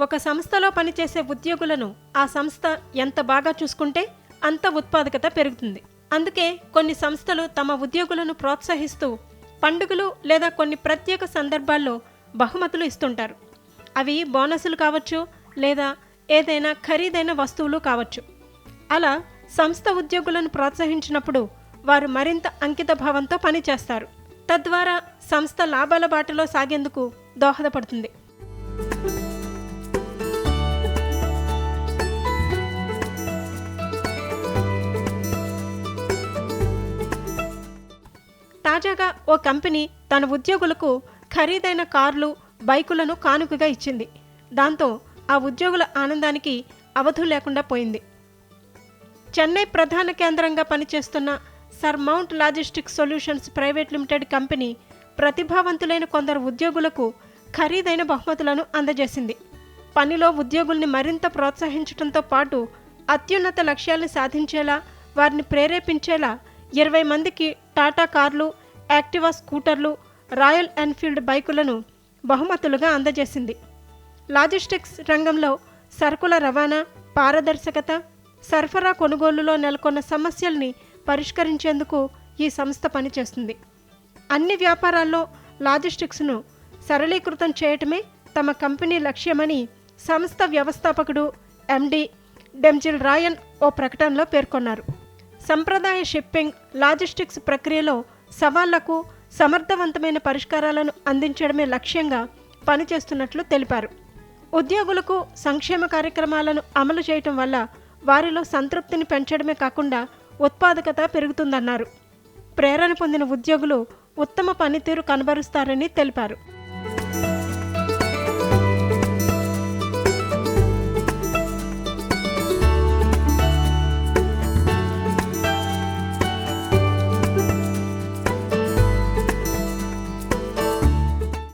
ఒక సంస్థలో పనిచేసే ఉద్యోగులను ఆ సంస్థ ఎంత బాగా చూసుకుంటే అంత ఉత్పాదకత పెరుగుతుంది. అందుకే కొన్ని సంస్థలు తమ ఉద్యోగులను ప్రోత్సహిస్తూ పండుగలు లేదా కొన్ని ప్రత్యేక సందర్భాల్లో బహుమతులు ఇస్తుంటారు. అవి బోనసులు కావచ్చు లేదా ఏదైనా ఖరీదైన వస్తువులు కావచ్చు. అలా సంస్థ ఉద్యోగులను ప్రోత్సహించినప్పుడు వారు మరింత అంకిత భావంతో పనిచేస్తారు. తద్వారా సంస్థ లాభాల బాటలో సాగేందుకు దోహదపడుతుంది. తాజాగా ఓ కంపెనీ తన ఉద్యోగులకు ఖరీదైన కార్లు బైకులను కానుకగా ఇచ్చింది. దాంతో ఆ ఉద్యోగుల ఆనందానికి అవధు లేకుండా పోయింది. చెన్నై ప్రధాన కేంద్రంగా పనిచేస్తున్న sir mount logistic solutions private limited company ప్రతిభావంతులైన కొందరు ఉద్యోగులకు ఖరీదైన బహుమతులను అందజేసింది. పనిలో ఉద్యోగుల్ని మరింత ప్రోత్సహించడంతో పాటు అత్యున్నత లక్ష్యాలను సాధించేలా వారిని ప్రేరేపించేలా ఇరవై మందికి టాటా కార్లు యాక్టివా స్కూటర్లు రాయల్ ఎన్ఫీల్డ్ బైకులను బహుమతులుగా అందజేసింది. లాజిస్టిక్స్ రంగంలో సరుకుల రవాణా పారదర్శకత సరఫరా కొనుగోలులో నెలకొన్న సమస్యల్ని పరిష్కరించేందుకు ఈ సంస్థ పనిచేస్తుంది. అన్ని వ్యాపారాల్లో లాజిస్టిక్స్ను సరళీకృతం చేయటమే తమ కంపెనీ లక్ష్యమని సంస్థ వ్యవస్థాపకుడు ఎండి డెమ్జిల్ రాయన్ ఓ ప్రకటనలో పేర్కొన్నారు. సంప్రదాయ షిప్పింగ్ లాజిస్టిక్స్ ప్రక్రియలో సవాళ్ళకు సమర్థవంతమైన పరిష్కారాలను అందించడమే లక్ష్యంగా పనిచేస్తున్నట్లు తెలిపారు. ఉద్యోగులకు సంక్షేమ కార్యక్రమాలను అమలు చేయటం వల్ల వారిలో సంతృప్తిని పెంచడమే కాకుండా ఉత్పాదకత పెరుగుతుందన్నారు. ప్రేరణ పొందిన ఉద్యోగులు ఉత్తమ పనితీరు కనబరుస్తారని తెలిపారు.